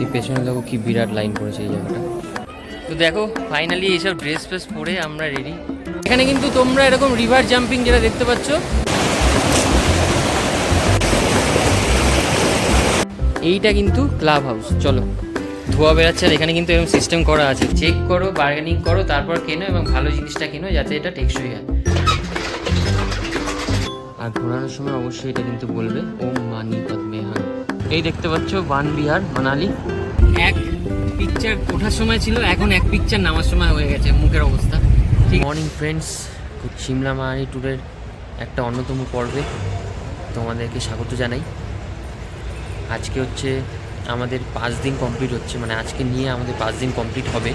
এই পেছনে দেখো কি বিরাট লাইন পড়েছে এই জায়গাটা। তো দেখো ফাইনালি এইসব ড্রেস ফ্রেস পরে আমরা রেডি এখানে কিন্তু তোমরা এরকম রিভার জাম্পিং যেটা দেখতে পাচ্ছ, এইটা কিন্তু ক্লাব হাউস চলো, ধোয়া বেড়াচ্ছে আর এখানে কিন্তু এরকম সিস্টেম করা আছে। চেক করো বার্গেনিং করো, তারপর কেনো এবং ভালো জিনিসটা কেনো যাতে এটা টেকসই হয়। আর ঘোরানোর সময় অবশ্যই এটা কিন্তু বলবে, ওম মানি পদ্মে পদ্মেহান এই দেখতে পাচ্ছ বান বিহার মানালি। এক পিকচার ওঠার সময় ছিল এখন এক পিকচার নামার সময় হয়ে গেছে মুখের অবস্থা। ঠিক। মর্নিং ফ্রেন্ডস সিমলা মানালি ট্যুরের একটা অন্যতম পর্বে তোমাদেরকে স্বাগত জানাই। আজকে হচ্ছে আমাদের পাঁচ দিন কমপ্লিট হচ্ছে মানে আজকে নিয়ে আমাদের পাঁচ দিন কমপ্লিট হবে।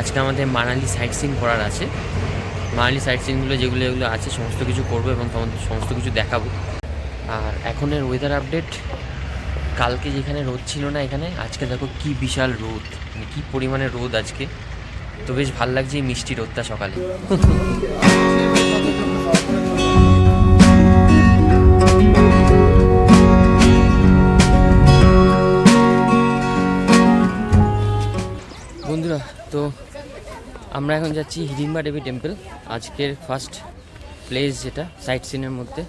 আজকে আমাদের মানালি সাইট সিন করার আছে। মানালি সাইট সিনগুলো যেগুলো এগুলো আছে সমস্ত কিছু করব এবং তোমাদের সমস্ত কিছু দেখাবো। আর এখনের ওয়েদার আপডেট কালকে যেখানে রোদ ছিল না এখানে, আজকে দেখো কি বিশাল রোদ মানে কী পরিমাণে রোদ আজকে। তো বেশ ভালো লাগছে এই মিষ্টি রোদটা সকালে। বন্ধুরা, তো আমরা এখন যাচ্ছি হিডিম্বা দেবী টেম্পল, আজকের ফার্স্ট প্লেস যেটা সাইট সিনের মধ্যে।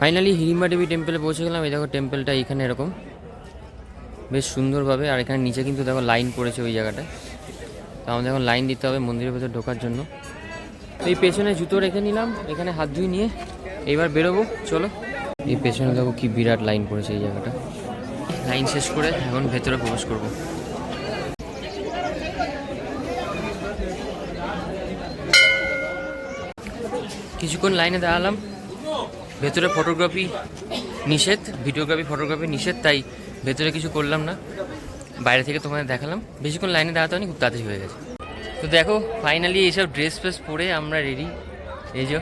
ফাইনালি হিড়িম্বা দেবী টেম্পলে পৌঁছে গেলাম। এই দেখো টেম্পলটা এখানে এরকম। বেশ সুন্দরভাবে, আর এখানে নিচে কিন্তু দেখো লাইন পড়েছে ওই জায়গাটায়। তো আমাদের এখন লাইন দিতে হবে মন্দিরের ভেতর ঢোকার জন্য। এই পেছনে জুতো রেখে নিলাম, এখানে হাত ধুই নিয়ে এবার বেরোবো। চলো। এই পেছনে দেখো কি বিরাট লাইন পড়েছে এই জায়গাটা। লাইন শেষ করে এখন ভেতরে প্রবেশ করব। কিছুক্ষণ লাইনে দাঁড়ালাম। ভেতরে ফটোগ্রাফি নিষেধ ভিডিওগ্রাফি ফটোগ্রাফি নিষেধ, তাই ভেতরে কিছু করলাম না। বাইরে থেকে তোমাদের দেখালাম। বেশিক্ষণ লাইনে দাঁড়াতে হয়নি, খুব তাড়াতাড়ি হয়ে গেছে। তো দেখো ফাইনালি এইসব ড্রেস ফ্রেস পরে আমরা রেডি এই যে,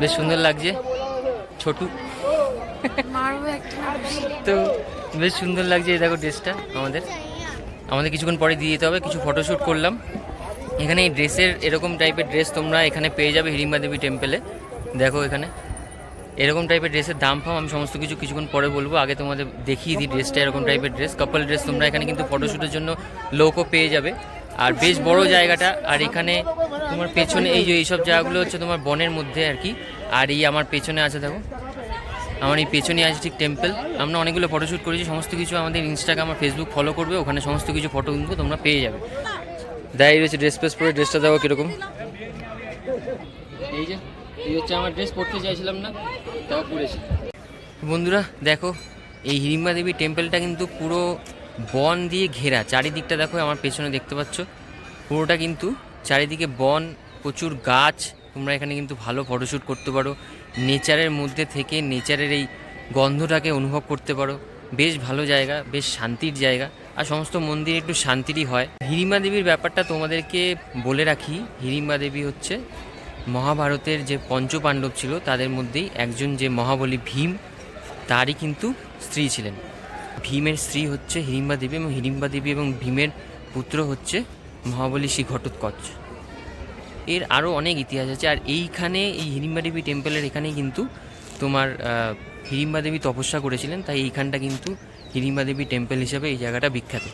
বেশ সুন্দর লাগছে। ছোটু। তো বেশ সুন্দর লাগছে এই দেখো ড্রেসটা আমাদের। আমাদের কিছুক্ষণ পরে দিয়ে দিতে হবে, কিছু ফটোশ্যুট করলাম। এখানে এই ড্রেসের এরকম টাইপের ড্রেস তোমরা এখানে পেয়ে যাবে হিড়িম্বা দেবী টেম্পলে দেখো এখানে। এরকম টাইপের ড্রেসের দাম ফাম আমি সমস্ত কিছু কিছুক্ষণ পরে বলব। আগে তোমাদের দেখিয়ে দিই ড্রেসটা এরকম টাইপের ড্রেস কাপল ড্রেস তোমরা এখানে কিন্তু ফটোশ্যুটের জন্য লোকও পেয়ে যাবে। আর বেশ বড় জায়গাটা, আর এখানে তোমার পেছনে এই যে এইসব জায়গাগুলো হচ্ছে তোমার বনের মধ্যে আর কি। আর এই আমার পেছনে আছে, দেখো। আমার এই পেছনে আছে ঠিক টেম্পল আমরা অনেকগুলো ফটোশ্যুট করেছি, সমস্ত কিছু আমাদের ইনস্টাগ্রাম আর ফেসবুক ফলো করবে, ওখানে সমস্ত কিছু ফটো কিন্তু তোমরা পেয়ে যাবে। দেয় রয়েছে ড্রেস ফ্রেস পরে ড্রেসটা দেখো কীরকম। এই যে এই হচ্ছে আমার ড্রেস পরতে চাইছিলাম না, তাও পরেছি। বন্ধুরা, দেখো, এই হিড়িম্বা দেবী টেম্পলটা কিন্তু পুরো বন দিয়ে ঘেরা। চারিদিকটা দেখো, আমার পেছনে দেখতে পাচ্ছ। পুরোটা কিন্তু চারিদিকে বন, প্রচুর গাছ। তোমরা এখানে কিন্তু ভালো ফটোশ্যুট করতে পারো। নেচারের মধ্যে থেকে নেচারের এই গন্ধটাকে অনুভব করতে পারো। বেশ ভালো জায়গা, বেশ শান্তির জায়গা। আর সমস্ত মন্দির একটু শান্তিরই হয়। হিড়িম্বা দেবীর ব্যাপারটা তোমাদেরকে বলে রাখি। হিড়িম্বা দেবী হচ্ছে মহাভারতের যে পঞ্চপাণ্ডব ছিল, তাদের মধ্যেই একজন যে মহাবলী ভীম, তারই কিন্তু স্ত্রী ছিলেন। ভীমের স্ত্রী হচ্ছে হিড়িম্বা দেবী এবং হিড়িম্বা দেবী এবং ভীমের পুত্র হচ্ছে মহাবলী শ্রী ঘটোৎকচ। এর আরও অনেক ইতিহাস আছে, আর এইখানে এই হিড়িম্বা দেবী টেম্পলের এখানেই কিন্তু তোমার হিড়িম্বা দেবী তপস্যা করেছিলেন, তাই এইখানটা কিন্তু হিড়িম্বা দেবী টেম্পল হিসাবে এই জায়গাটা বিখ্যাত।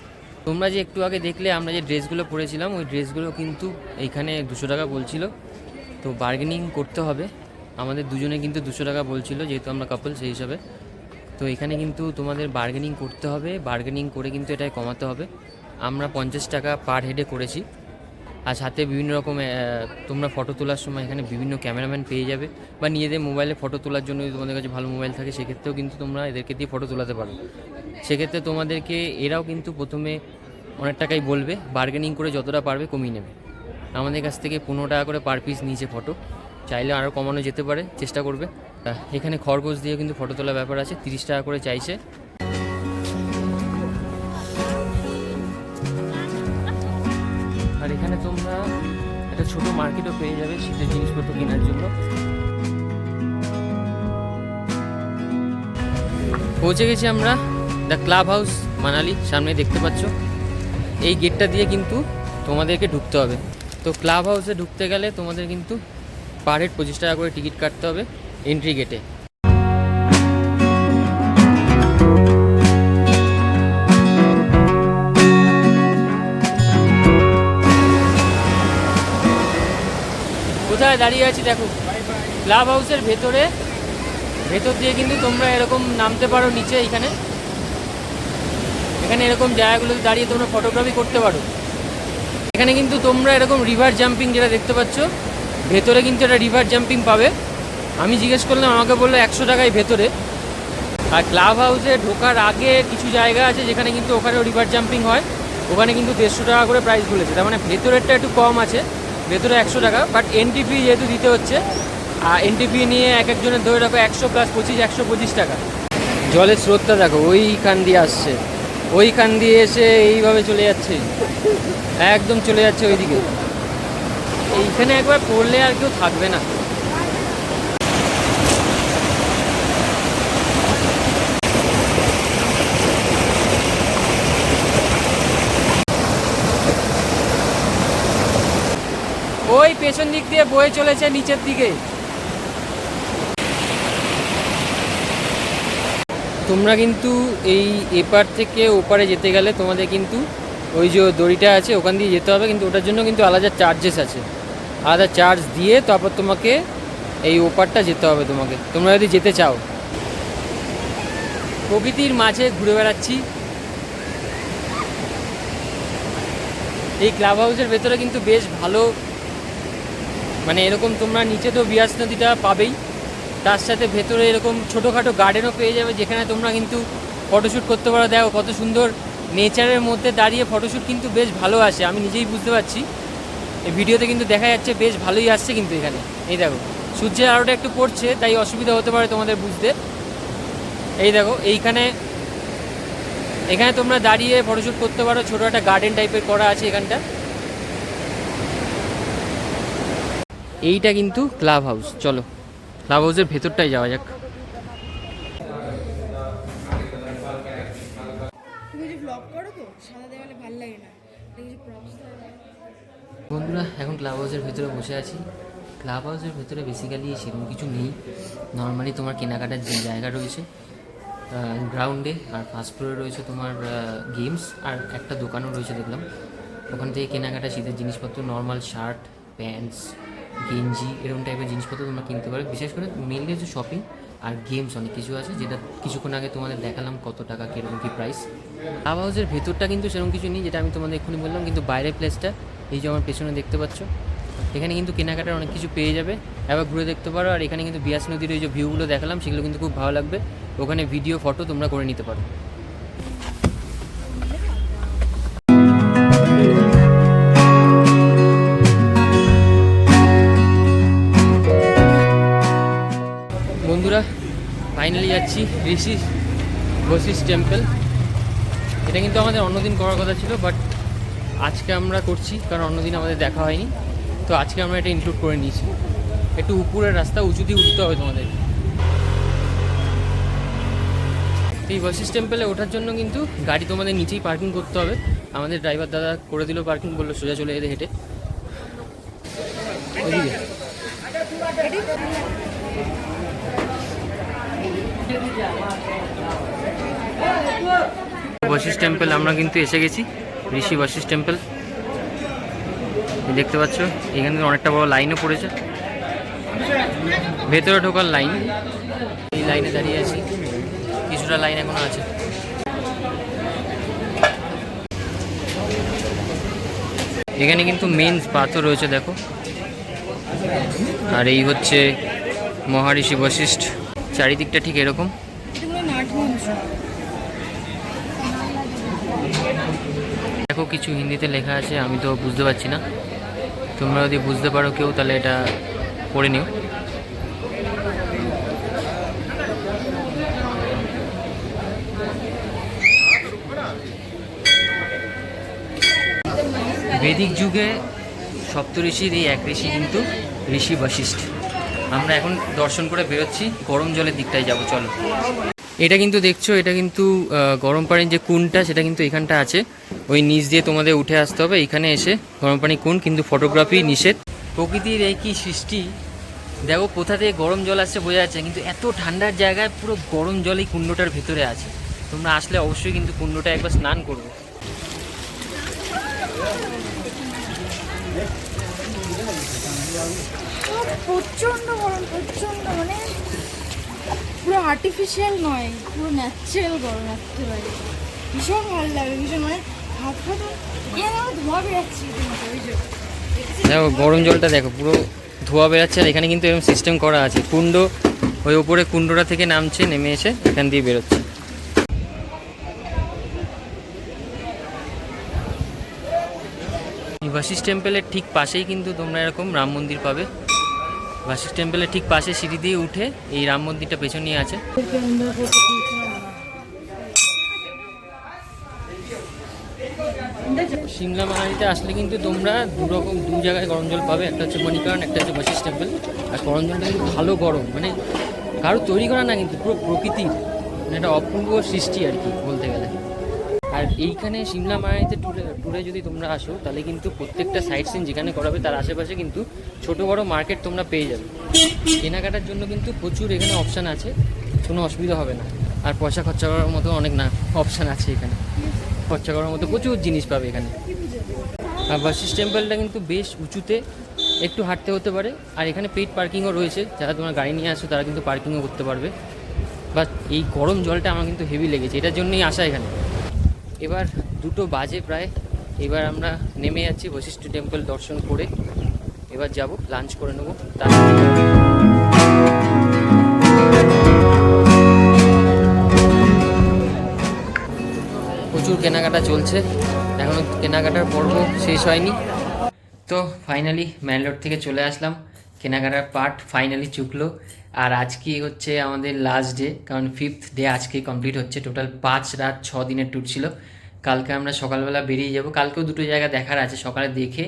তোমরা যে একটু আগে দেখলে, আমরা যে ড্রেসগুলো পরেছিলাম, ওই ড্রেসগুলো কিন্তু এইখানে দুশো টাকা বলছিল। তো বার্গেনিং করতে হবে। আমাদের দুজনে কিন্তু দুশো টাকা বলছিল, যেহেতু আমরা কাপল সেই হিসাবে। তো এখানে কিন্তু তোমাদের বার্গেনিং করতে হবে বার্গেনিং করে কিন্তু এটাই কমাতে হবে। আমরা পঞ্চাশ টাকা পার হেডে করেছি। আর সাথে বিভিন্ন রকম তোমরা ফটো তোলার সময় এখানে বিভিন্ন ক্যামেরাম্যান পেয়ে যাবে। বা নিজেদের মোবাইলে ফটো তোলার জন্য যদি তোমাদের কাছে ভালো মোবাইল থাকে, সেক্ষেত্রেও কিন্তু তোমরা এদেরকে দিয়ে ফটো তোলাতে পারো। সেক্ষেত্রে তোমাদেরকে, এরাও কিন্তু প্রথমে অনেক টাকাই বলবে বার্গেনিং করে যতটা পারবে কমিয়ে নেবে। আমাদের কাছ থেকে পনেরো টাকা করে পার পিস নিচে ফটো চাইলে আরও কমানো যেতে পারে, চেষ্টা করবে। এখানে খরগোশ দিয়ে কিন্তু ফটো তোলার ব্যাপার আছে, তিরিশ টাকা করে চাইছে। আর এখানে তোমরা একটা ছোট মার্কেটও পেয়ে যাবে শীতের জিনিসপত্র কেনার জন্য। পৌঁছে গেছি আমরা দ্য ক্লাব হাউস মানালি সামনে দেখতে পাচ্ছ। এই গেটটা দিয়ে কিন্তু তোমাদেরকে ঢুকতে হবে। তো ক্লাব হাউসে ঢুকতে গেলে তোমাদের কিন্তু পার হেড পঁচিশ টাকা করে টিকিট কাটতে হবে এন্ট্রি গেটে কোথায় দাঁড়িয়ে আছি দেখো? ক্লাব হাউসের ভেতরে, ভেতর দিয়ে কিন্তু তোমরা এরকম নামতে পারো নিচে এখানে। এখানে এরকম জায়গাগুলোতে দাঁড়িয়ে তোমরা ফটোগ্রাফি করতে পারো। এখানে কিন্তু তোমরা এরকম রিভার জাম্পিং যেটা দেখতে পাচ্ছ, ভেতরে কিন্তু একটা রিভার জাম্পিং পাবে। আমি জিজ্ঞেস করলাম, আমাকে বলল একশো টাকায় ভেতরে। আর ক্লাব হাউসে ঢোকার আগে কিছু জায়গা আছে যেখানে কিন্তু ওখানেও রিভার জাম্পিং হয়। ওখানে কিন্তু দেড়শো টাকা করে প্রাইস বলেছে। তার মানে ভেতরেরটা একটু কম আছে, ভেতরে একশো টাকা। বাট এনটিপি যেহেতু দিতে হচ্ছে, আর এনটিপি নিয়ে এক একজনের ধরে রাখো একশো প্লাস পঁচিশ, একশো পঁচিশ টাকা। জলের স্রোতটা দেখো, ওইখান দিয়ে আসছে। ওইখান দিয়ে এসে এইভাবে চলে যাচ্ছে। একদম চলে যাচ্ছে ওইদিকে। এইখানে একবার পড়লে আর কেউ থাকবে না। ওই পেছন দিক দিয়ে বয়ে চলেছে নিচের দিকে। তোমরা কিন্তু এই এপার থেকে ওপারে যেতে গেলে তোমাদের কিন্তু ওই যে দড়িটা আছে, ওখান দিয়ে যেতে হবে, কিন্তু ওটার জন্য কিন্তু আলাদা চার্জেস আছে। আলাদা চার্জ দিয়ে তারপর তোমাকে এই ওপারটা যেতে হবে তোমাকে। তোমরা যদি যেতে চাও। প্রকৃতির মাঝে ঘুরে বেড়াচ্ছি। এই ক্লাব হাউসের ভেতরে কিন্তু বেশ ভালো মানে এরকম তোমরা নিচে তো বিয়াস নদীটা পাবেই। তার সাথে ভেতরে এরকম ছোটোখাটো গার্ডেনও পেয়ে যাবে, যেখানে তোমরা কিন্তু ফটোশ্যুট করতে পারো। দেখো কত সুন্দর নেচারের মধ্যে দাঁড়িয়ে ফটোশ্যুট কিন্তু বেশ ভালো আসে, আমি নিজেই বুঝতে পারছি। এই ভিডিওতে কিন্তু দেখা যাচ্ছে বেশ ভালোই আসছে কিন্তু এখানে। এই দেখো, সূর্যের আলোটা একটু পড়ছে, তাই অসুবিধা হতে পারে তোমাদের বুঝতে। এই দেখো, এইখানে, এখানে তোমরা দাঁড়িয়ে ফটোশ্যুট করতে পারো, ছোটো একটা গার্ডেন টাইপের করা আছে এখানটা। এইটা কিন্তু ক্লাব হাউস চলো। ক্লাব হাউসের ভেতরটাই যাওয়া যাক। বন্ধুরা এখন ক্লাব হাউসের ভেতরে বসে আছি। ক্লাব হাউসের ভেতরে বেসিক্যালি সেরকম কিছু নেই। নর্মালি তোমার কেনাকাটার যে জায়গা রয়েছে গ্রাউন্ডে আর ফার্স্ট ফ্লোরে রয়েছে তোমার গেমস আর একটা দোকানও রয়েছে দেখলাম। ওখান থেকে কেনাকাটা শীতের জিনিসপত্র নর্মাল শার্ট প্যান্টস গেঞ্জি এরকম টাইপের জিনিসপত্র তোমরা কিনতে পারো। বিশেষ করে মেনলি হচ্ছে শপিং আর গেমস অনেক কিছু আছে, যেটা কিছুক্ষণ আগে তোমাদের দেখালাম কত টাকা, কীরকম কী প্রাইস ক্লাব হাউসের ভেতরটা কিন্তু সেরকম কিছু নেই, যেটা আমি তোমাদের এক্ষুনি বললাম, কিন্তু বাইরের প্লেসটা এই যে আমার পেছনে দেখতে পাচ্ছ, এখানে কিন্তু কেনাকাটার অনেক কিছু পেয়ে যাবে। এবার ঘুরে দেখতে পারো, আর এখানে কিন্তু বিয়াস নদীর ওই যে ভিউগুলো দেখালাম, সেগুলো কিন্তু খুব ভালো লাগবে। ওখানে ভিডিও ফটো তোমরা করে নিতে পারো। ফাইনালি যাচ্ছি ঋষি বশিস টেম্পল। এটা কিন্তু আমাদের অন্যদিন করার কথা ছিল বাট আজকে আমরা করছি, কারণ অন্যদিন আমাদের দেখা হয়নি। তো আজকে আমরা এটা ইনক্লুড করে নিয়েছি। একটু উপরের রাস্তা উঁচু দিয়ে উঠতে হবে তোমাদের। এই বশিস টেম্পলে ওঠার জন্য কিন্তু গাড়ি তোমাদের নিচেই পার্কিং করতে হবে। আমাদের ড্রাইভার দাদা করে দিল পার্কিং বলল সোজা চলে যেতে হেঁটে। বশিস টেম্পল, আমরা কিন্তু এসে গেছি, ঋষি বশিস টেম্পল। দেখতে পাচ্ছ, এখানে অনেকটা বড় লাইনও পড়েছে। ভেতরে ঢোকার লাইন। এই লাইনে দাঁড়িয়ে আছি, কিছুটা লাইন এখনও আছে। এখানে কিন্তু মেন পাথর রয়েছে, দেখো। আর এই হচ্ছে মহারিষি বশিষ্ঠ। চারিদিকটা ঠিক এরকম? দেখো কিছু হিন্দিতে লেখা আছে আমি তো বুঝতে পারছি না। তোমরা যদি বুঝতে পারো কেউ তাহলে এটা পড়ে নিও। বেদিক যুগে সপ্তঋষির এই এক ঋষি কিন্তু ঋষি বশিষ্ঠ আমরা এখন দর্শন করে বেরোচ্ছি। গরম জলের দিকটায় যাব, চলো। এটা কিন্তু দেখছ, এটা কিন্তু গরম পানির যে কুনটা সেটা কিন্তু এখানটা আছে। ওই নিচ দিয়ে তোমাদের উঠে আসতে হবে, এখানে এসে। গরম পানি কুন কিন্তু ফটোগ্রাফি নিষেধ। প্রকৃতির এই কি সৃষ্টি? দেখো, কোথা থেকে গরম জল আসছে বোঝা যাচ্ছে কিন্তু এত ঠান্ডার জায়গায় পুরো গরম জল এই কুণ্ডটার ভেতরে আছে। তোমরা আসলে অবশ্যই কিন্তু কুণ্ডটা একবার স্নান করবে। গরম মানে পুরো আর্টিফিশিয়াল নয়, পুরো ন্যাচারাল গরম ভীষণ ভালো লাগে, ভীষণ মানে। দেখো, গরম জলটা দেখো, পুরো ধোয়া বেরাচ্ছে আর এখানে কিন্তু এরকম সিস্টেম করা আছে। কুণ্ড ওই উপরে কুণ্ডটা থেকে নামছে, নেমে এসে এখান দিয়ে বেরোচ্ছে। বাসিস টেম্পলের ঠিক পাশেই কিন্তু তোমরা এরকম রাম মন্দির পাবে। বাসিস টেম্পলের ঠিক পাশে সিঁড়ি দিয়ে উঠে এই রাম মন্দিরটা পেছনেই আছে। সিমলা মানালিতে আসলে কিন্তু তোমরা দু রকম দু জায়গায় গরম জল পাবে। একটা হচ্ছে মণিকরণ, একটা হচ্ছে বাসিস টেম্পল। আর গরম জলটা কিন্তু ভালো গরম। মানে কারও তৈরি করা না কিন্তু, পুরো প্রকৃতির। মানে একটা অপূর্ব সৃষ্টি আর কি বলতে গেলে। আর এইখানে সিমলা মানালিতে ট্যুরে ট্যুরে যদি তোমরা আসো, তাহলে কিন্তু প্রত্যেকটা সাইট সিন যেখানে করাবে তার আশেপাশে কিন্তু ছোট বড় মার্কেট তোমরা পেয়ে যাবে। কেনাকাটার জন্য কিন্তু প্রচুর এখানে অপশান আছে, কোনো অসুবিধা হবে না। আর পয়সা খরচা করার মতো অনেক না অপশান আছে এখানে। খরচা করার মতো প্রচুর জিনিস পাবে এখানে। আর বাসিস টেম্পলটা কিন্তু বেশ উঁচুতে, একটু হাঁটতে হতে পারে। আর এখানে পেইড পার্কিংও রয়েছে, যারা তোমার গাড়ি নিয়ে আসো, তারা কিন্তু পার্কিংও করতে পারবে। বাট এই গরম জলটা আমার কিন্তু হেভি লেগেছে, এটার জন্যই আসা এখানে। এবার দুটো বাজে প্রায়। এবার আমরা নেমে যাচ্ছি বশিষ্ঠ টেম্পল দর্শন করে। এবার যাব লাঞ্চ করে নেব। তারপর প্রচুর কেনাকাটা চলছে। এখনও কেনাকাটার পর্ব শেষ হয়নি। তো ফাইনালি ম্যানলোড থেকে চলে আসলাম। কেনাকাটার পার্ট ফাইনালি চুকলো। আর আজকে হচ্ছে আমাদের লাস্ট ডে কারণ ফিফথ ডে আজকে কমপ্লিট হচ্ছে। টোটাল পাঁচ রাত, ছ দিনের ট্যুর ছিল। কালকে আমরা সকালবেলা বেরিয়ে যাব। কালকেও দুটো জায়গা দেখার আছে, সকালে দেখে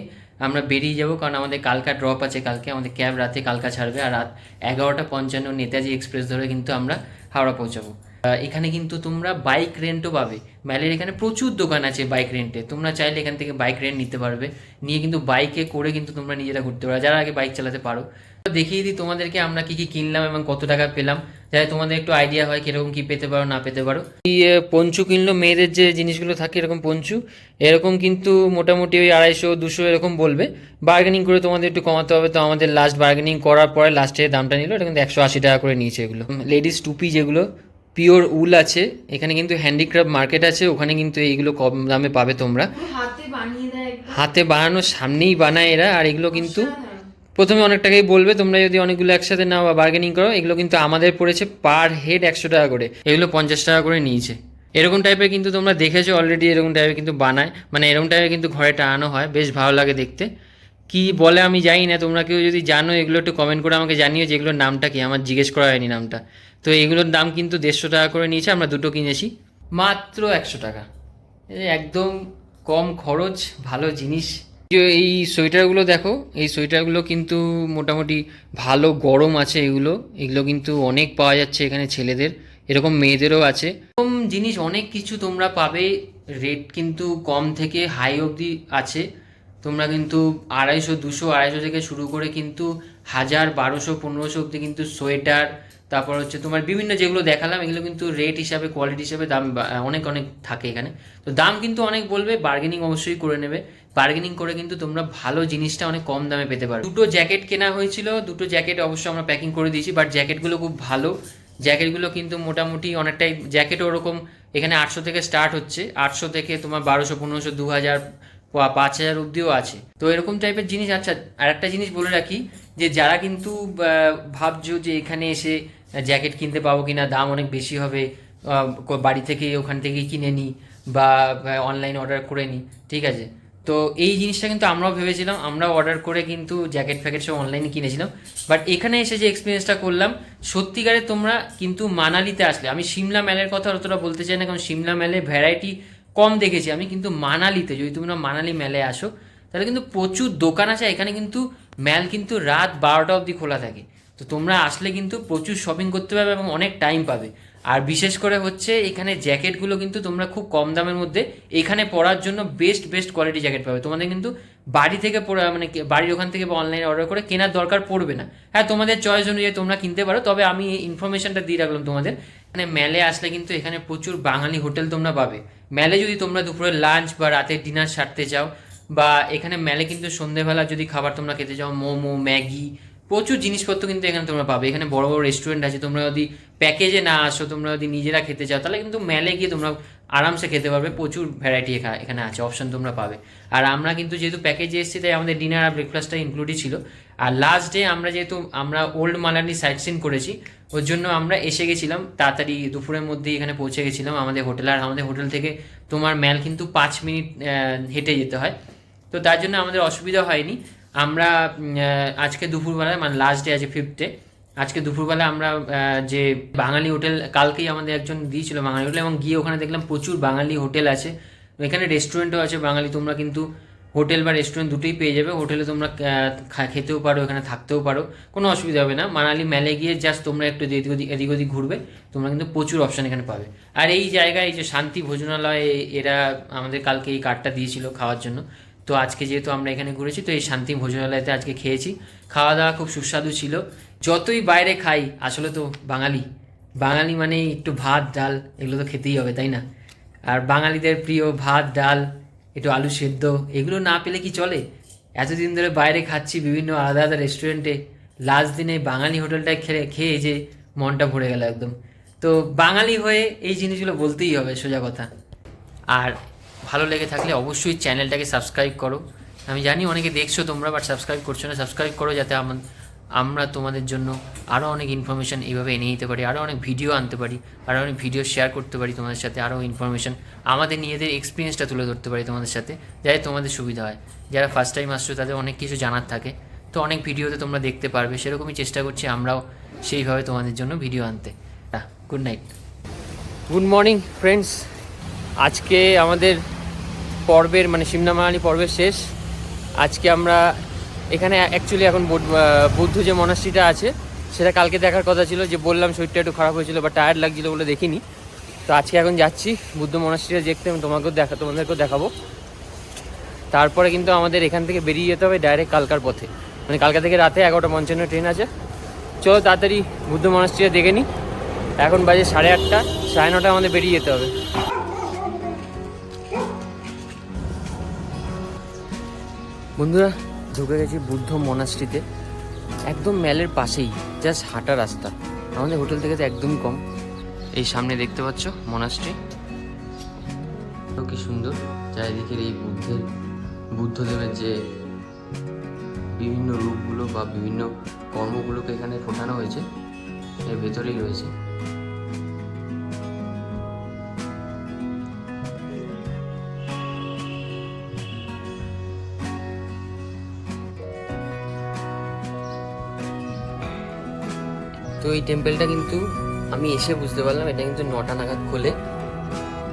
আমরা বেরিয়ে যাব, কারণ আমাদের কালকা ড্রপ আছে কালকে, আমাদের ক্যাব রাতে কালকা ছাড়বে। আর রাত এগারোটা পঞ্চান্ন নেতাজি এক্সপ্রেস ধরে কিন্তু আমরা হাওড়া পৌঁছাবো। এখানে কিন্তু তোমরা বাইক রেন্টও পাবে। ম্যালের এখানে প্রচুর দোকান আছে বাইক রেন্টে তোমরা চাইলে এখান থেকে বাইক রেন্ট নিতে পারবে। নিয়ে কিন্তু বাইকে করে কিন্তু তোমরা নিজেরা ঘুরতে পারো। যারা আগে বাইক চালাতে পারো দেখিয়ে দিই তোমাদেরকে আমরা কি কি কিনলাম এবং কত টাকা পেলাম। যাতে তোমাদের একটু আইডিয়া হয় কীরকম কি পেতে পারো না পেতে পারো। এই পঞ্চু কিনলো মেয়েদের যে জিনিসগুলো থাকে এরকম পঞ্চু। এরকম কিন্তু মোটামুটি ওই আড়াইশো দুশো এরকম বলবে। বার্গেনিং করে তোমাদের একটু কমাতে হবে। তো আমাদের লাস্ট বার্গেনিং করার পরে লাস্টে দামটা নিল। এটা কিন্তু একশো আশি টাকা করে নিয়েছে এগুলো। লেডিস টুপি যেগুলো পিওর উল আছে। এখানে কিন্তু হ্যান্ডিক্রাফট মার্কেট আছে। ওখানে কিন্তু এইগুলো কম দামে পাবে তোমরা। হাতে বানিয়ে দেয় হাতে বানানোর সামনেই বানায় এরা। আর এগুলো কিন্তু। প্রথমে অনেক টাকাই বলবে, তোমরা যদি অনেকগুলো একসাথে নাও বা বার্গেনিং করো, এগুলো কিন্তু আমাদের পড়েছে পার হেড একশো টাকা করে। এগুলো পঞ্চাশ টাকা করে নিয়েছে। এরকম টাইপের কিন্তু তোমরা দেখেছ অলরেডি এরকম টাইপের কিন্তু বানায়। মানে এরকম টাইপের কিন্তু ঘরে টানানো হয়, বেশ ভালো লাগে দেখতে। কি বলে আমি জানি না, তোমরা কেউ যদি জানো, এগুলো একটু কমেন্ট করে আমাকে জানিও যে এগুলোর নামটা কি, আমার জিজ্ঞেস করা হয়নি নামটা। তো এগুলোর দাম কিন্তু দেড়শো টাকা করে নিয়েছে, আমরা দুটো কিনেছি। মাত্র একশো টাকা। একদম কম খরচ, ভালো জিনিস। এই সোয়েটারগুলো দেখো, এই সোয়েটারগুলো কিন্তু মোটামুটি ভালো গরম আছে এগুলো। এগুলো কিন্তু অনেক পাওয়া যাচ্ছে এখানে ছেলেদের, এরকম মেয়েদেরও আছে। এরকম জিনিস অনেক কিছু তোমরা পাবে রেট কিন্তু কম থেকে হাই অবধি আছে। তোমরা কিন্তু আড়াইশো, দুশো, আড়াইশো থেকে শুরু করে কিন্তু হাজার, বারোশো, পনেরোশো অবধি কিন্তু সোয়েটার, তারপর হচ্ছে তোমার বিভিন্ন যেগুলো দেখালাম, এগুলো কিন্তু রেট হিসাবে কোয়ালিটি হিসাবে দাম অনেক অনেক থাকে এখানে। তো দাম কিন্তু অনেক বলবে বার্গেনিং অবশ্যই করে নেবে। বার্গেনিং করে কিন্তু তোমরা ভালো জিনিসটা অনেক কম দামে পেতে পারো। দুটো জ্যাকেট কেনা হয়েছিল, দুটো জ্যাকেট অবশ্যই আমরা প্যাকিং করে দিয়েছি বাট জ্যাকেটগুলো খুব ভালো। জ্যাকেটগুলো কিন্তু মোটামুটি অনেকটাই জ্যাকেট ওরকম এখানে আটশো থেকে স্টার্ট হচ্ছে। আটশো থেকে তোমার বারোশো, পনেরোশো দু হাজার পাঁচ হাজার অবধিও আছে। তো এরকম টাইপের জিনিস আচ্ছা আর একটা জিনিস বলে রাখি, যে যারা কিন্তু ভাবছ যে এখানে এসে জ্যাকেট কিনতে পাবো কি না দাম অনেক বেশি হবে বাড়ি থেকে ওখান থেকে কিনে নিই বা অনলাইন অর্ডার করে নিই ঠিক আছে? তো এই জিনিসটা কিন্তু আমরাও ভেবেছিলাম, আমরাও অর্ডার করে কিন্তু জ্যাকেট ফ্যাকেট সব অনলাইনে কিনেছিলাম। বাট এখানে এসে যে এক্সপিরিয়েন্সটা করলাম, সত্যিকারে তোমরা কিন্তু মানালিতে আসলে, আমি সিমলা ম্যালের কথা অতটা বলতে চাই না, কারণ সিমলা ম্যালে ভ্যারাইটি কম দেখেছি আমি, কিন্তু মানালিতে, যদি তোমরা মানালি মেলে আসো, তাহলে কিন্তু প্রচুর দোকান আছে, এখানে কিন্তু ম্যাল কিন্তু রাত বারোটা অবধি খোলা থাকে। তো তোমরা আসলে কিন্তু প্রচুর শপিং করতে পারবে এবং অনেক টাইম পাবে। আর বিশেষ করে হচ্ছে এখানে জ্যাকেটগুলো কিন্তু তোমরা খুব কম দামের মধ্যে এখানে পরার জন্য বেস্ট বেস্ট কোয়ালিটি জ্যাকেট পাবে। তোমাদের কিন্তু বাড়ি থেকে পড়া মানে বাড়ির ওখান থেকে বা অনলাইনে অর্ডার করে কেনার দরকার পড়বে না। হ্যাঁ তোমাদের চয়েস অনুযায়ী তোমরা কিনতে পারো, তবে আমি এই ইনফরমেশনটা দিয়ে রাখলাম তোমাদের। এখানে মেলে আসলে কিন্তু এখানে প্রচুর বাঙালি হোটেল তোমরা পাবে। মেলে যদি তোমরা দুপুরে লাঞ্চ বা রাতের ডিনার সারতে চাও, বা এখানে মেলে কিন্তু সন্ধেবেলা যদি খাবার তোমরা খেতে চাও, মোমো, ম্যাগি প্রচুর জিনিসপত্র কিন্তু এখানে তোমরা পাবে। এখানে বড় বড় রেস্টুরেন্ট আছে, তোমরা যদি প্যাকেজে না আসো, তোমরা যদি নিজেরা খেতে চাও, তাহলে কিন্তু মেলে গিয়ে তোমরা আরামসে খেতে পারবে। প্রচুর ভ্যারাইটি এখানে আছে অপশন তোমরা পাবে। আর আমরা কিন্তু যেহেতু প্যাকেজে এসেছি, তাই আমাদের ডিনার আর ব্রেকফাস্টটা ইনক্লুডই ছিল। আর লাস্ট ডে আমরা যেহেতু, আমরা ওল্ড মালানি সাইট সিন করেছি, ওর জন্য আমরা এসে গেছিলাম, তাড়াতাড়ি দুপুরের মধ্যেই এখানে পৌঁছে গেছিলাম আমাদের হোটেল আর আমাদের হোটেল থেকে তোমার ম্যাল কিন্তু পাঁচ মিনিট হেঁটে যেতে হয়। তো তার জন্য আমাদের অসুবিধা হয়নি। আমরা আজকে দুপুরবেলায় মানে লাস্ট ডে আছে ফিফথে আজকে দুপুরবেলা আমরা যে বাঙালি হোটেল, কালকেই আমাদের একজন দিয়েছিল বাঙালি হোটেল, এবং গিয়ে ওখানে দেখলাম প্রচুর বাঙালি হোটেল আছে। এখানে রেস্টুরেন্টও আছে বাঙালি, তোমরা কিন্তু হোটেল বা রেস্টুরেন্ট দুটোই পেয়ে যাবে। হোটেলে তোমরা খেতেও পারো, এখানে থাকতেও পারো, কোনো অসুবিধা হবে না। মানালি মেলে গিয়ে জাস্ট তোমরা একটু এদিক ওদিক এদিক ওদিক ঘুরবে, তোমরা কিন্তু প্রচুর অপশন এখানে পাবে। আর এই জায়গায় এই যে শান্তি ভোজনালয় এরা আমাদের কালকে এই কার্ডটা দিয়েছিল খাওয়ার জন্য। তো আজকে যেহেতু আমরা এখানে ঘুরেছি, তো এই শান্তি ভোজনালয়তে আজকে খেয়েছি। খাওয়া দাওয়া খুব সুস্বাদু ছিল। যতই বাইরে খাই, আসলে তো বাঙালি। বাঙালি মানে একটু ভাত, ডাল, এগুলো তো খেতেই হবে, তাই না? আর বাঙালিদের প্রিয় ভাত, ডাল, একটু আলু সেদ্ধ, এগুলো না পেলে কি চলে? এতদিন ধরে বাইরে খাচ্ছি বিভিন্ন আলাদা আলাদা রেস্টুরেন্টে। লাস্ট দিনে বাঙালি হোটেলটায় খেয়ে খেয়ে যে মনটা ভরে গেল একদম। তো বাঙালি হয়ে এই জিনিসগুলো বলতেই হবে, সোজা কথা। আর ভালো লেগে থাকলে অবশ্যই চ্যানেলটাকে সাবস্ক্রাইব করো। আমি জানি অনেকে দেখছ তোমরা বাট সাবস্ক্রাইব করছ না, সাবস্ক্রাইব করো যাতে আমার তোমাদের জন্য আরও অনেক ইনফরমেশন এইভাবে এনে নিতে পারি আরও অনেক ভিডিও আনতে পারি আরও অনেক ভিডিও শেয়ার করতে পারি তোমাদের সাথে আরও ইনফরমেশন আমাদের নিজেদের এক্সপিরিয়েন্সটা তুলে ধরতে পারি তোমাদের সাথে, যাতে তোমাদের সুবিধা হয়। যারা ফার্স্ট টাইম আসছো, তাদের অনেক কিছু জানার থাকে। তো অনেক ভিডিওতে তোমরা দেখতে পারবে, সেরকমই চেষ্টা করছি আমরাও সেইভাবে তোমাদের জন্য ভিডিও আনতে। Good night good morning friends আজকে আমাদের পর্বের মানে সিমনা মানালি পর্বের শেষ। আজকে আমরা এখানে অ্যাকচুয়ালি এখন বুদ্ধ- যে মনাস্ট্রিটা আছে, সেটা কালকে দেখার কথা ছিল যে বললাম শরীরটা একটু খারাপ হয়েছিল বা টায়ার্ড লাগছিল বলে দেখিনি। তো আজকে এখন যাচ্ছি বুদ্ধ মনাস্ট্রিটা দেখতে, আমি তোমাকেও দেখা, তোমাদেরকেও দেখাবো। তারপরে কিন্তু আমাদের এখান থেকে বেরিয়ে যেতে হবে ডাইরেক্ট কালকার পথে। মানে কালকা থেকে রাতে এগারোটা পঞ্চান্ন ট্রেন আছে। চলো তাড়াতাড়ি বুদ্ধ মনাস্ট্রিটা দেখে নিই এখন বাজে সাড়ে আটটা, সাড়ে নটা আমাদের বেরিয়ে যেতে হবে। বন্ধুরা, ঢুকে গেছি বুদ্ধ মনাস্ট্রিতে। একদম ম্যালের পাশেই জাস্ট হাঁটা রাস্তা। আমাদের হোটেল থেকে তো একদমই কম। এই সামনে দেখতে পাচ্ছ মনাস্ট্রি। কি সুন্দর, চারিদিকের এই বুদ্ধের, বুদ্ধদেবের যে বিভিন্ন রূপগুলো বা বিভিন্ন কর্মগুলোকে এখানে ফোটানো হয়েছে, এর ভেতরেই রয়েছে। তো এই টেম্পেলটা কিন্তু আমি এসে বুঝতে পারলাম, এটা কিন্তু নটা নাগাদ খোলে।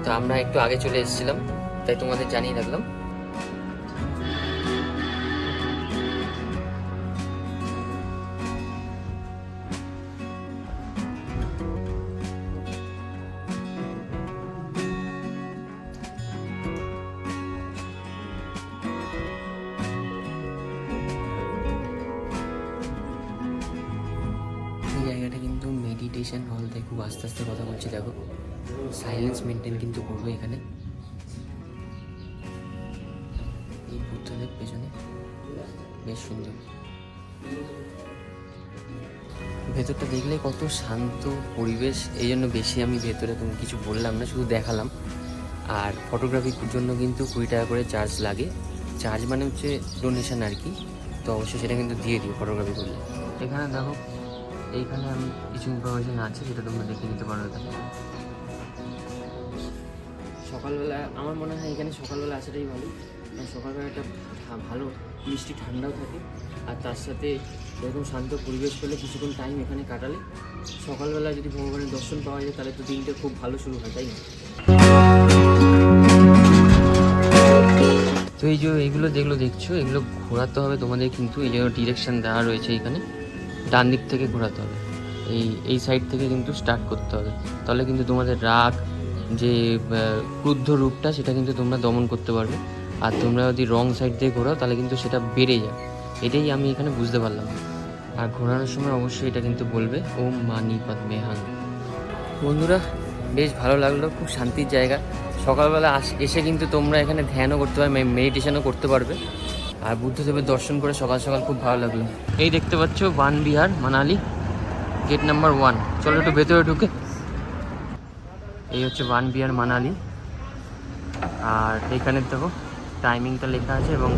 তো আমরা একটু আগে চলে এসেছিলাম, তাই তোমাদের জানিয়ে রাখলাম। বেশ সুন্দর। ভেতরটা দেখলে কত শান্ত পরিবেশ, এই জন্য বেশি আমি ভেতরে তুমি কিছু বললাম না, শুধু দেখালাম। আর ফটোগ্রাফির জন্য কিন্তু কুড়ি টাকা করে চার্জ লাগে। চার্জ মানে হচ্ছে ডোনেশন আর কি, তো অবশ্যই সেটা কিন্তু দিয়ে দিও ফটোগ্রাফি করলে। এখানে দেখো, এইখানে আমি কিছু ইনফরমেশন আছে যেটা তোমরা দেখে নিতে পারো সকালবেলা, আমার মনে হয় এখানে সকালবেলা আসাটাই ভালো। সকালবেলা একটা ভালো। মিষ্টি ঠান্ডাও থাকে আর তার সাথে এরকম শান্ত পরিবেশ পেলে কিছুক্ষণ টাইম এখানে কাটালে সকালবেলা যদি ভগবানের দর্শন পাওয়া যায়, তাহলে তো দিনটা খুব ভালো শুরু হয়, তাই না? তো এই যে এইগুলো যেগুলো দেখছ, এগুলো ঘোরাতে হবে তোমাদের কিন্তু, এই যে ডিরেকশন দেওয়া রয়েছে এখানে, ডান দিক থেকে ঘোরাতে হবে। এই এই সাইড থেকে কিন্তু স্টার্ট করতে হবে। তাহলে কিন্তু তোমাদের রাগ যে ক্রুদ্ধ রূপটা, সেটা কিন্তু তোমরা দমন করতে পারবে। আর তোমরা যদি রং সাইড দিয়ে ঘোরাও, তাহলে কিন্তু সেটা বেড়ে যায় এটাই আমি এখানে বুঝতে পারলাম। আর ঘোরানোর সময় অবশ্যই এটা কিন্তু বলবে, ওম মানি পদ্মে বন্ধুরা, বেশ ভালো লাগল, খুব শান্তির জায়গা। সকালবেলা আস, এসে কিন্তু তোমরা এখানে ধ্যানও করতে পারবে মেডিটেশনও করতে পারবে। আর বুদ্ধদেবের দর্শন করে সকাল সকাল খুব ভালো লাগল। এই দেখতে পাচ্ছ Van Vihar, Manali gate number one চলো একটু ভেতরে ঢুকে। এই হচ্ছে বান বিহার, মানালি। আর এখানে দেখো টাইমিংটা লেখা আছে এবং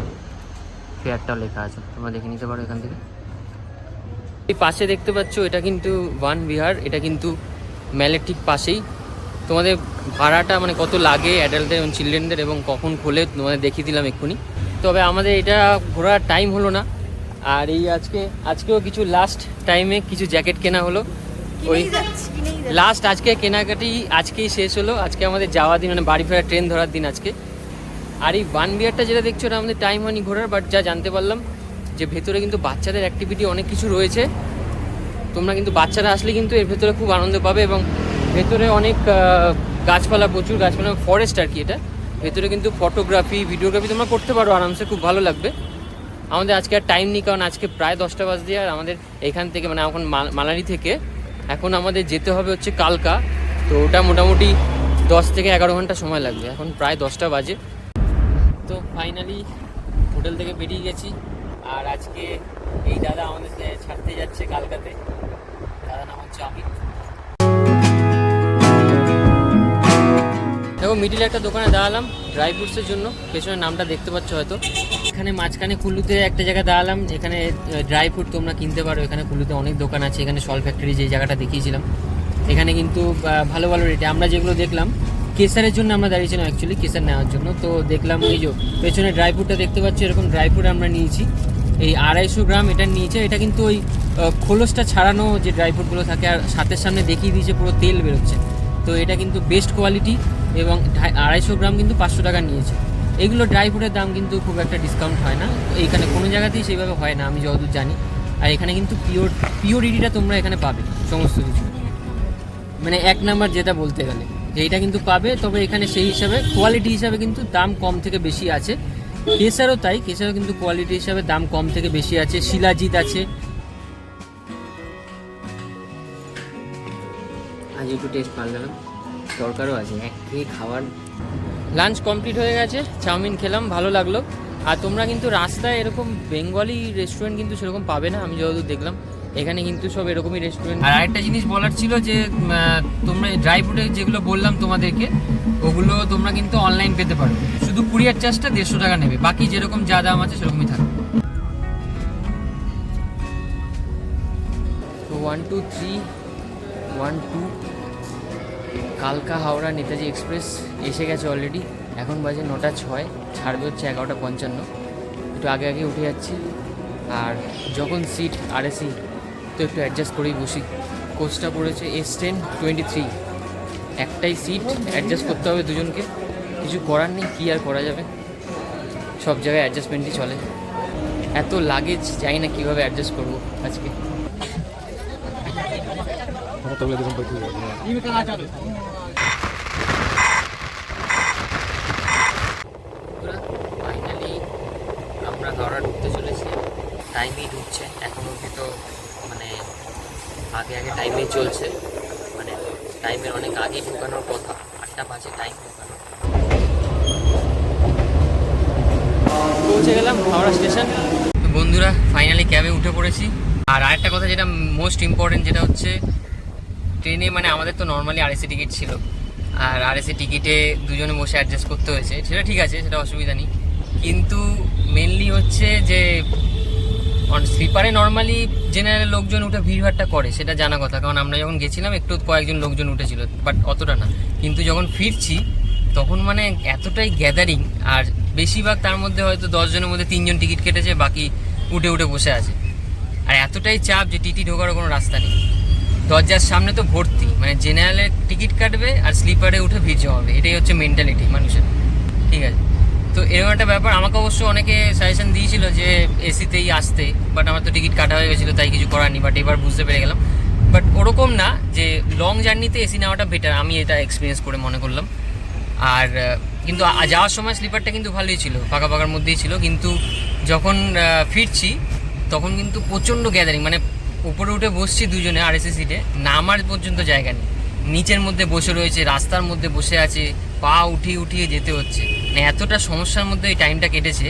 ফেয়ারটাও লেখা আছে। তোমরা দেখে নিতে পারো এখান থেকে। এই পাশে দেখতে পাচ্ছ এটা কিন্তু ওয়ান বিহার এটা কিন্তু ম্যালের ঠিক পাশেই। তোমাদের ভাড়াটা মানে কত লাগে অ্যাডাল্টদের এবং চিলড্রেনদের এবং কখন খোলে তোমাদের দেখিয়ে দিলাম এক্ষুনি। তবে আমাদের এটা ঘোরার টাইম হলো না। আর এই আজকে আজকেও কিছু লাস্ট টাইমে কিছু জ্যাকেট কেনা হলো। ওই লাস্ট আজকে কেনাকাটি আজকেই শেষ হলো। আজকে আমাদের যাওয়ার দিন মানে বাড়ি ফেরার ট্রেন ধরার দিন আজকে। আর এই ওয়ান বিয়ারটা যেটা দেখছ ওটা আমাদের টাইম হয়নি ঘোরার বাট যা জানতে পারলাম যে ভেতরে কিন্তু বাচ্চাদের অ্যাক্টিভিটি অনেক কিছু রয়েছে। তোমরা কিন্তু বাচ্চারা আসলে কিন্তু এর ভেতরে খুব আনন্দ পাবে এবং ভেতরে অনেক গাছপালা, প্রচুর গাছপালা ফরেস্ট আর কি এটা। ভেতরে কিন্তু ফটোগ্রাফি ভিডিওগ্রাফি তোমরা করতে পারো, আরামসে খুব ভালো লাগবে। আমাদের আজকে আর টাইম নেই, কারণ আজকে প্রায় দশটা বাজে আর আমাদের এখান থেকে মানে এখন মাল- মালানি থেকে এখন আমাদের যেতে হবে হচ্ছে কালকা। তো ওটা মোটামুটি দশ থেকে এগারো ঘণ্টা সময় লাগবে। এখন প্রায় দশটা বাজে। তো ফাইনালি হোটেল থেকে বেরিয়ে গেছি। আর আজকে এই দাদা আমাদেরকে ছাড়তে যাচ্ছে কালকাতে। দাদা নাম হচ্ছে অমিত। দেখো মিডিলে একটা দোকানে দাঁড়ালাম ড্রাই ফ্রুটসের জন্য। পেছনের নামটা দেখতে পাচ্ছ হয়তো। এখানে মাঝখানে কুল্লুতে একটা জায়গায় দাঁড়ালাম এখানে ড্রাই ফ্রুট তোমরা কিনতে পারো। এখানে কুল্লুতে অনেক দোকান আছে, এখানে সল ফ্যাক্টরি যে জায়গাটা দেখিয়েছিলাম। এখানে কিন্তু ভালো ভালো রেটে আমরা যেগুলো দেখলাম কেসারের জন্য আমরা দাঁড়িয়েছিলাম অ্যাকচুয়ালি কেসার নেওয়ার জন্য। তো দেখলাম এই যে পেছনে ড্রাই ফ্রুটটা দেখতে পাচ্ছ, এরকম ড্রাই ফ্রুট আমরা নিয়েছি। এই আড়াইশো গ্রাম এটা নিয়েছে, এটা কিন্তু ওই খোলসটা ছাড়ানো যে ড্রাই ফ্রুটগুলো থাকে, আর সাথের সামনে দেখিয়ে দিয়েছে পুরো তেল বেরোচ্ছে। তো এটা কিন্তু বেস্ট কোয়ালিটি এবং আড়াইশো গ্রাম কিন্তু পাঁচশো টাকা নিয়েছে। এগুলো ড্রাই ফ্রুটের দাম কিন্তু খুব একটা ডিসকাউন্ট হয় না। এইখানে কোনো জায়গাতেই সেইভাবে হয় না, আমি যতদূর জানি। আর এখানে কিন্তু পিওর পিওরিটিটা তোমরা এখানে পাবে, সমস্ত কিছু। মানে এক নাম্বার যেটা বলতে গেলে। যে এটা কিন্তু পাবে, তবে এখানে সেই হিসাবে কোয়ালিটি হিসাবে কিন্তু দাম কম থেকে বেশি আছে। কেসারও তাই কেসারও কিন্তু কোয়ালিটি হিসাবে দাম কম থেকে বেশি আছে। শিলাজিৎ আছে। আজ একটু টেস্ট পাল গেলাম দরকারও আছে, এক খেয়ে খাবার লাঞ্চ কমপ্লিট হয়ে গেছে, চাউমিন খেলাম, ভালো লাগল। আর তোমরা কিন্তু রাস্তায় এরকম বেঙ্গলি রেস্টুরেন্ট কিন্তু সেরকম পাবে না, আমি যতদূর দেখলাম। এখানে কিন্তু সব এরকমই রেস্টুরেন্ট আর আরেকটা জিনিস বলার ছিল যে তোমরা ড্রাই ফ্রুটের যেগুলো বললাম তোমাদেরকে ওগুলো তোমরা কিন্তু অনলাইন পেতে পারো। শুধু কুরিয়ার চার্জটা দেড়শো টাকা নেবে বাকি যেরকম যা দাম আছে সেরকমই থাকবে। তো one two three one two কালকা হাওড়া নেতাজি এক্সপ্রেস এসে গেছে অলরেডি এখন বাজে নটা ছয় ছাড়বে হচ্ছে এগারোটা পঞ্চান্ন। একটু আগে আগে উঠে যাচ্ছি। আর যখন সিট আর আরএসি তো একটু অ্যাডজাস্ট করেই বসি। কোচটা পড়েছে এস টেন টোয়েন্টি থ্রি একটাই সিট অ্যাডজাস্ট করতে হবে দুজনকে। কিছু করার নেই, কী আর করা যাবে? সব জায়গায় অ্যাডজাস্টমেন্টই চলে। এত লাগেজ জানি না কীভাবে অ্যাডজাস্ট করব আজকে ফাইনালি আমরা হাওড়া ঢুকতে চলেছি টাইমেই ঢুকছে এখন অবধি তো মানে আগে আগে টাইমেই চলছে। মানে টাইমের অনেক আগেই ঢুকানোর কথা। আটটা বাজে টাইম ঢুকানো। পৌঁছে গেলাম হাওড়া স্টেশন বন্ধুরা ফাইনালি ক্যাবে উঠে পড়েছি। আর আরেকটা কথা যেটা মোস্ট ইম্পর্টেন্ট যেটা হচ্ছে ট্রেনে মানে আমাদের তো নর্মালি আরএসি টিকিট ছিল। আর আরএসি টিকিটে দুজনে বসে অ্যাডজাস্ট করতে হয়েছে। সেটা ঠিক আছে সেটা অসুবিধা নেই। কিন্তু মেনলি হচ্ছে যে স্লিপারে নর্মালি জেনারেল লোকজন উঠে ভিড়ভাড়টা করে, সেটা জানা কথা। কারণ আমরা যখন গেছিলাম, একটু কয়েকজন লোকজন উঠেছিল বাট অতটা না। কিন্তু যখন ফিরছি, তখন মানে এতটাই গ্যাদারিং আর বেশিরভাগ তার মধ্যে হয়তো দশজনের মধ্যে তিনজন টিকিট কেটেছে, বাকি উঠে উঠে বসে আছে। আর এতটাই চাপ যে টিটি ঢোকারও কোনো রাস্তা নেই। দরজার সামনে তো ভর্তি মানে জেনারেলের টিকিট কাটবে আর স্লিপারে উঠে ভিড় জমাবে। এটাই হচ্ছে মেন্টালিটি মানুষের। ঠিক আছে? তো এরকম একটা ব্যাপার, আমাকে অবশ্য অনেকে সাজেশন দিয়েছিল যে এসিতেই আসতে বাট আমার তো টিকিট কাটা হয়ে গেছিল, তাই কিছু করার নেই বাট এবার বুঝতে পেরে গেলাম। বাট ওরকম না যে লং জার্নিতে এসি নেওয়াটা বেটার আমি এটা এক্সপিরিয়েন্স করে মনে করলাম। আর কিন্তু যাওয়ার সময় স্লিপারটা কিন্তু ভালোই ছিল, ফাঁকা ফাঁকার মধ্যেই ছিল, কিন্তু যখন ফিরছি, তখন কিন্তু প্রচণ্ড গ্যাদারিং মানে উপরে উঠে বসছি দুজনে আর এসি সিটে নামার পর্যন্ত জায়গা নেই। নিচের মধ্যে বসে রয়েছে, রাস্তার মধ্যে বসে আছে, পা উঠিয়ে উঠিয়ে যেতে হচ্ছে। মানে এতটা সমস্যার মধ্যে এই টাইমটা কেটেছে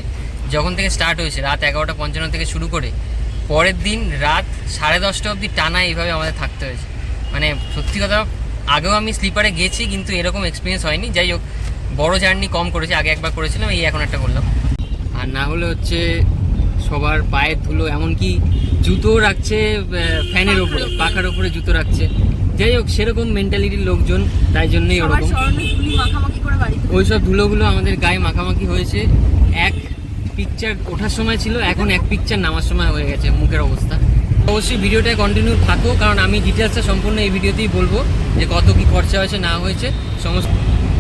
যখন থেকে স্টার্ট হয়েছে রাত এগারোটা পঞ্চান্ন থেকে শুরু করে পরের দিন রাত সাড়ে দশটা অবধি টানা এইভাবে আমাদের থাকতে হয়েছে। মানে সত্যি কথা আগেও আমি স্লিপারে গেছি কিন্তু এরকম এক্সপিরিয়েন্স হয়নি। যাই হোক বড় জার্নি কম করেছি আগে একবার করেছিলাম এই এখন একটা করলাম। আর না হলে হচ্ছে সবার পায়ের ধুলো এমনকি জুতো রাখছে ফ্যানের ওপরে। পাখার ওপরে জুতো রাখছে। যাই হোক সেরকম মেন্টালিটির লোকজন তাই জন্যই ওরকম। স্মরণে তুলি মাখামাখি করে বাড়িতে ওই সব ধুলোগুলো আমাদের গায়ে মাখামাখি হয়েছে। এক পিকচার ওঠার সময় ছিল এখন এক পিকচার নামার সময় হয়ে গেছে মুখের অবস্থা। অবশ্যই ভিডিওটা কন্টিনিউ থাকো কারণ আমি ডিটেলসটা সম্পূর্ণ এই ভিডিওতেই বলব যে কত কি খরচা হয়েছে না হয়েছে সমস্ত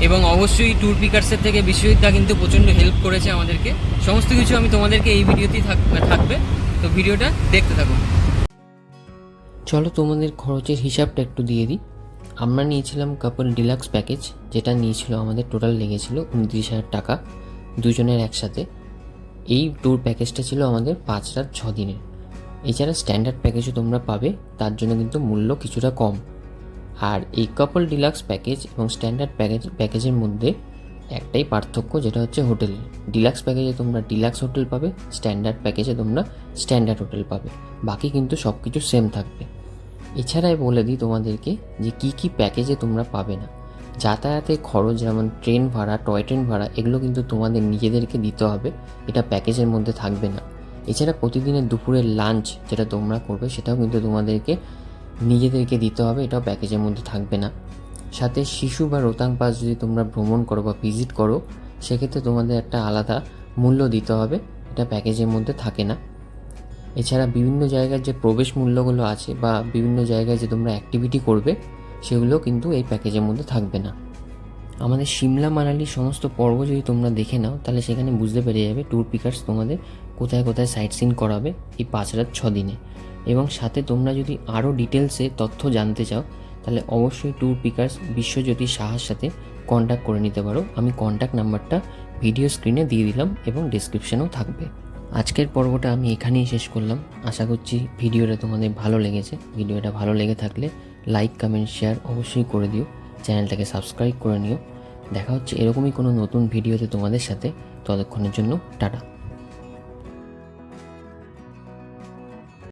এবং অবশ্যই ট্যুর পিকার্সের থেকে বিশ্বজিৎদা কিন্তু প্রচণ্ড হেল্প করেছে আমাদেরকে। সমস্ত কিছু আমি তোমাদেরকে এই ভিডিওতেই থাক- থাকবে। তো ভিডিওটা দেখতে থাকো চলো তোমাদের খরচের হিসাবটা একটু দিয়ে দিই। আমরা নিয়েছিলাম কাপল ডিলাক্স প্যাকেজ যেটা নিয়েছিল আমাদের টোটাল লেগেছিল উনত্রিশ হাজার টাকা, দুজনের একসাথে। এই ট্যুর প্যাকেজটা ছিল আমাদের পাঁচ রাত ছ দিনের। এছাড়া স্ট্যান্ডার্ড প্যাকেজও তোমরা পাবে, তার জন্য কিন্তু মূল্য কিছুটা কম। আর এই কাপল ডিলাক্স প্যাকেজ এবং স্ট্যান্ডার্ড প্যাকেজ প্যাকেজের মধ্যে একটাই পার্থক্য, যেটা হচ্ছে হোটেল ডিলাক্স প্যাকেজে তোমরা ডিলাক্স হোটেল পাবে স্ট্যান্ডার্ড প্যাকেজে তোমরা স্ট্যান্ডার্ড হোটেল পাবে। বাকি কিন্তু সব কিছু সেম থাকবে। এছাড়াই বলে দিই তোমাদেরকে যে কি কি প্যাকেজে তোমরা পাবে না। যাতায়াতের খরচ যেমন ট্রেন ভাড়া টয় ট্রেন ভাড়া, এগুলো কিন্তু তোমাদের নিজেদেরকে দিতে হবে। এটা প্যাকেজের মধ্যে থাকবে না। এছাড়া প্রতিদিনের দুপুরের লাঞ্চ যেটা তোমরা করবে, সেটাও কিন্তু তোমাদেরকে নিজেদেরকে দিতে হবে। এটাও প্যাকেজের মধ্যে থাকবে না। সাথে শিশু বা রোতাং পাস যদি তোমরা ভ্রমণ করো বা ভিজিট করো, সেক্ষেত্রে তোমাদের একটা আলাদা মূল্য দিতে হবে। এটা প্যাকেজের মধ্যে থাকে না। এছাড়া বিভিন্ন জায়গার যে প্রবেশ মূল্যগুলো আছে বা বিভিন্ন জায়গায় যে তোমরা অ্যাক্টিভিটি করবে, সেগুলো কিন্তু এই প্যাকেজের মধ্যে থাকবে না। আমাদের সিমলা, মানালির সমস্ত পর্ব যদি তোমরা দেখে নাও, তাহলে সেখানে বুঝতে পেরে যাবে ট্যুর পিকার্স তোমাদের কোথায় কোথায় সাইট সিন করাবে এই পাঁচ রাত ছ দিনে। এবং সাথে তোমরা যদি আরও ডিটেলসে তথ্য জানতে চাও, তাহলে অবশ্যই ট্যুর পিকার্স বিশ্বজ্যোতি সাহার সাথে কন্ট্যাক্ট করে নিতে পারো। আমি কন্ট্যাক্ট নাম্বারটা ভিডিও স্ক্রিনে দিয়ে দিলাম এবং ডিসক্রিপশনেও থাকবে। আজকের পর্বটা আমি এখানেই শেষ করলাম। আশা করছি ভিডিওটা তোমাদের ভালো লেগেছে। ভিডিওটা ভালো লেগে থাকলে লাইক, কমেন্ট, শেয়ার অবশ্যই করে দিও। চ্যানেলটাকে সাবস্ক্রাইব করে নিও। দেখা হচ্ছে এরকমই কোনো নতুন ভিডিওতে তোমাদের সাথে। ততক্ষণের জন্য টাটা।